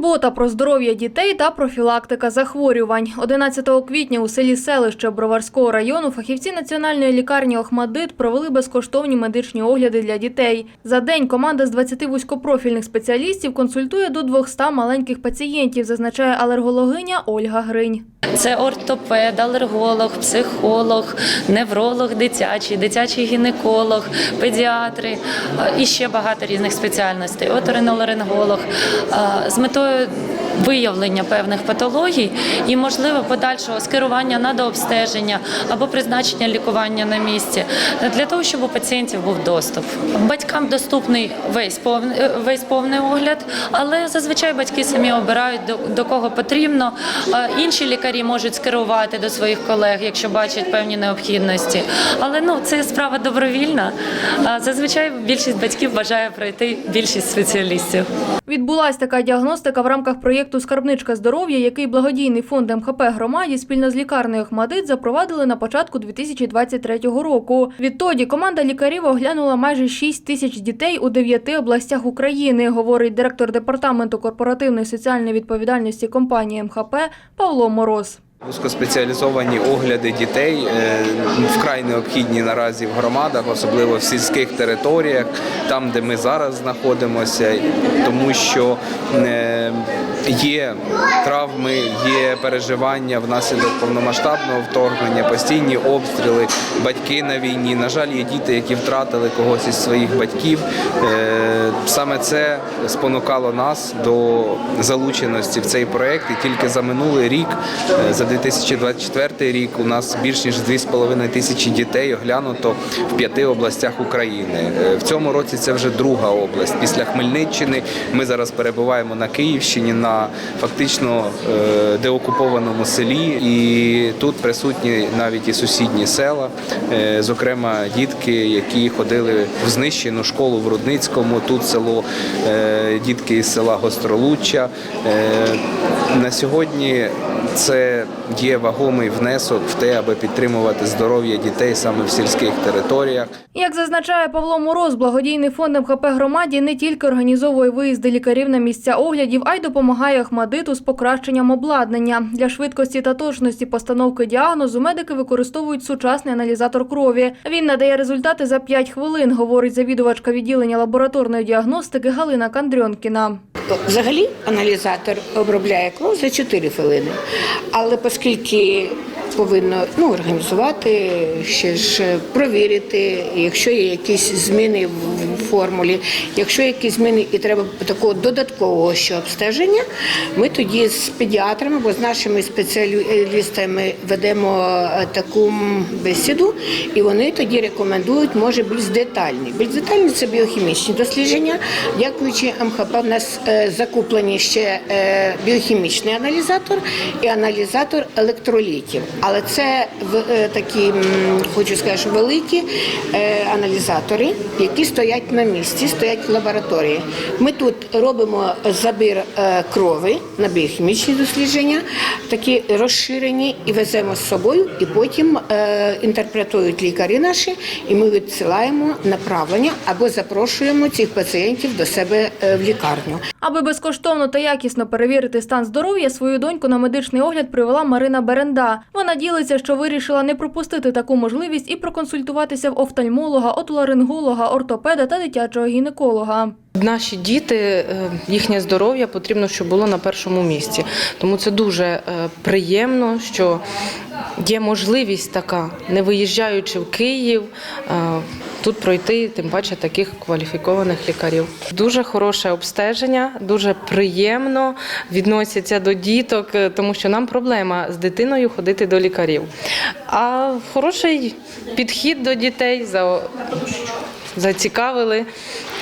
Турбота про здоров'я дітей та профілактика захворювань. 11 квітня у селі Селище Броварського району фахівці національної лікарні Охмадит провели безкоштовні медичні огляди для дітей. За день команда з 20 вузькопрофільних спеціалістів консультує до 200 маленьких пацієнтів, зазначає алергологиня Ольга Гринь. Це ортопед, алерголог, психолог, невролог дитячий, дитячий гінеколог, педіатри і ще багато різних спеціальностей. Оториноларинголог з метою 呃 виявлення певних патологій і можливо подальшого скерування на дообстеження або призначення лікування на місці для того, щоб у пацієнтів був доступ. Батькам доступний весь повний, весь повний огляд, але зазвичай батьки самі обирають до, до кого потрібно. Інші лікарі можуть скерувати до своїх колег, якщо бачать певні необхідності. Але ну це справа добровільна. Зазвичай більшість батьків бажає пройти більшість спеціалістів. Відбулась така діагностика в рамках проєкту Скарбничка здоров'я, який благодійний фонд МХП громаді спільно з лікарнею Охмадит запровадили на початку 2023 року. Відтоді команда лікарів оглянула майже 6 тисяч дітей у дев'яти областях України, говорить директор департаменту корпоративної соціальної відповідальності компанії МХП Павло Мороз. Вузькоспеціалізовані огляди дітей е, вкрай необхідні наразі в громадах, особливо в сільських територіях, там, де ми зараз знаходимося, тому що е, є травми, є переживання внаслідок повномасштабного вторгнення, постійні обстріли, батьки на війні. На жаль, є діти, які втратили когось із своїх батьків. Е, Саме це спонукало нас до залученості в цей проект. І тільки за минулий рік, е, за 2024 рік, у нас більш ніж 2,5 тисячі дітей оглянуто в п'яти областях України. Е, В цьому році це вже друга область. Після Хмельниччини ми зараз перебуваємо на Київщині на фактично е, деокупованому селі, і тут присутні навіть і сусідні села, е, зокрема дітки, які ходили в знищену школу в Рудницькому. Тут село е, дітки із села Гостролуччя. На сьогодні це є вагомий внесок в те, аби підтримувати здоров'я дітей саме в сільських територіях. Як зазначає Павло Мороз, благодійний фонд МХП громаді не тільки організовує виїзди лікарів на місця оглядів, а й допомагає Ахмадиту з покращенням обладнання. Для швидкості та точності постановки діагнозу медики використовують сучасний аналізатор крові. Він надає результати за 5 хвилин, говорить завідувачка відділення лабораторної діагностики Галина Кандрьонкіна. Взагалі аналізатор обробляє кров за 4 хвилини. Але оскільки повинно ну, організувати, ще ж провірити, якщо є якісь зміни в формулі, якщо якісь зміни і треба такого додаткового ще обстеження, ми тоді з педіатрами або з нашими спеціалістами ведемо е, таку бесіду, і вони тоді рекомендують, може, більш детальні. Більш детальні це біохімічні дослідження. Дякуючи МХП, в нас е, закуплені ще е, біохімічний аналізатор і аналізатор електролітів. Але це такі, хочу сказати, великі аналізатори, які стоять на місці, стоять лабораторії. Ми тут робимо забір е, крови на біохімічні дослідження, такі розширені, і веземо з собою, і потім е, інтерпретують лікарі наші, і ми відсилаємо направлення або запрошуємо цих пацієнтів до себе е, в лікарню. Аби безкоштовно та якісно перевірити стан здоров'я, свою доньку на медичний огляд привела Марина Беренда. Вона ділиться, що вирішила не пропустити таку можливість і проконсультуватися в офтальмолога, отоларинголога, ортопеда та дитячого гінеколога. Наші діти, е, їхнє здоров'я потрібно, щоб було на першому місці. Тому це дуже е, приємно, що є можливість така, не виїжджаючи в Київ, тут пройти, тим паче таких кваліфікованих лікарів. Дуже хороше обстеження, дуже приємно відносяться до діток, е, тому що нам проблема з дитиною ходити до лікарів. А хороший підхід до дітей зацікавили,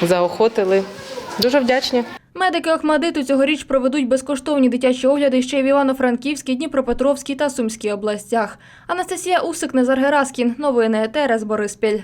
заохотили. Дуже вдячні. Медики Охмадиту цьогоріч проведуть безкоштовні дитячі огляди ще й в Івано-Франківській, Дніпропетровській та Сумській областях. Анастасія Усик, Незаргераскін. Новини ТРС Бориспіль.